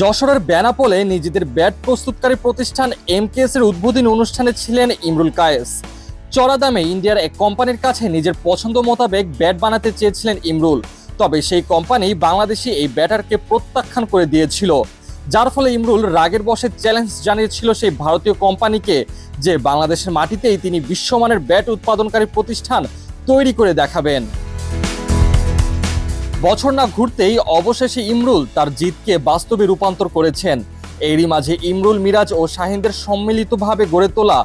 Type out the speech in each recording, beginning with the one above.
যশোরের বেনাপোলে নিজেদের ব্যাট প্রস্তুতকারী প্রতিষ্ঠান এমকেএস এর উদ্বোধনী অনুষ্ঠানে ছিলেন ইমরুল কায়েস। চড়া দামে ইন্ডিয়ার এক কোম্পানির কাছে নিজের পছন্দ মোতাবেক ব্যাট বানাতে চেয়েছিলেন ইমরুল। তবে সেই কোম্পানি বাংলাদেশি এই ব্যাটারকে প্রত্যাখ্যান করে দিয়েছিল। যার ফলে ইমরুল রাগের বসে চ্যালেঞ্জ জানিয়েছিল সেই ভারতীয় কোম্পানিকে যে বাংলাদেশের মাটিতেই তিনি বিশ্বমানের ব্যাট উৎপাদনকারী প্রতিষ্ঠান তৈরি করে দেখাবেন। বছর না ঘুরতেই অবশেষে ইমরুল তার জিতকে বাস্তবে রূপান্তর করেছেন। এরই মাঝে ইমরুল, মিরাজ ও শাহিনদের সম্মিলিতভাবে গড়ে তোলা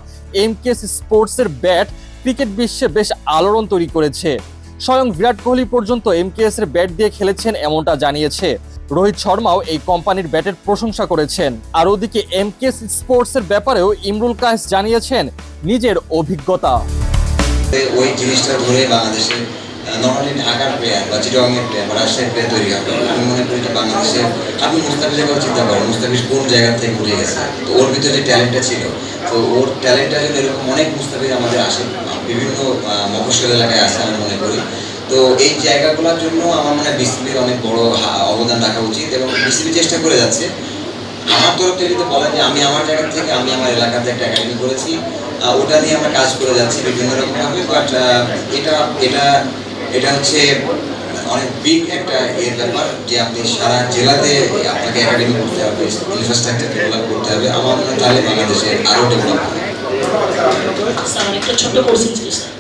এমকেএস স্পোর্টসের ব্যাট ক্রিকেট বিশ্বে বেশ আলোড়ন তৈরি করেছে। স্বয়ং বিরাট কোহলি পর্যন্ত এমকেএস এর ব্যাট দিয়ে খেলেছেন এমনটা জানিয়েছে। রোহিত শর্মাও এই কোম্পানির ব্যাটের প্রশংসা করেছেন। আর ওদিকে এমকেএস স্পোর্টসের ব্যাপারেও ইমরুল কায়েস জানিয়েছেন নিজের অভিজ্ঞতা। ওই জিনিসটা ধরে বাংলাদেশে নর্মালি ঢাকার প্লেয়ার বা চিটংয়ের প্লেয়ার বা রাজশাহীর প্লেয়ার তৈরি হবে আমি মনে করি যে বাংলাদেশে আপনি মুস্তাফিজের কথা চিন্তা করেন মুস্তাফিজ কোন জায়গা থেকে উঠে গেছে? তো ওর ভিতরে যে ট্যালেন্টটা ছিল তো ওর ট্যালেন্টটা জন্য এরকম অনেক মুস্তাফিজ আমাদের আসে বিভিন্ন আহ, মফস্বল এলাকায় আসে আমি মনে করি তো এই জায়গাগুলোর জন্য আমার মনে হয় বিসিবির অনেক বড় অবদান রাখা উচিত এবং বিসিবি চেষ্টা করে যাচ্ছে। আমার তরফ থেকে যদি বলা যে আমি আমার জায়গা থেকে আমি আমার এলাকাতে একটা একাডেমি করেছি ওটা নিয়ে আমরা কাজ করে যাচ্ছি বিভিন্ন রকমভাবে বাট এটা এটা এটা হচ্ছে অনেক বিগ একটা এর ব্যাপার যে আপনি সারা জেলাতে আপনাকে একাডেমি করতে হবে ইনফ্রাস্ট্রাকচার ডেভেলপ করতে হবে। আমার মনে হয় তাহলে বাংলাদেশে আরও ডেভেলপ হবে। একটা ছোট্ট কোশ্চেন ছিল স্যার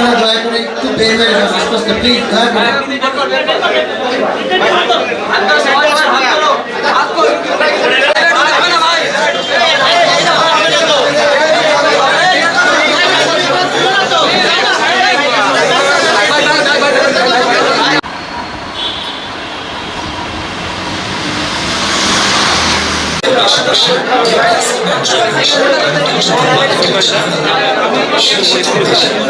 আপনারা দয়া করে একটু বের হয়ে যান আস্তে আস্তে প্লিজ দয়া করে তোরা বাইরে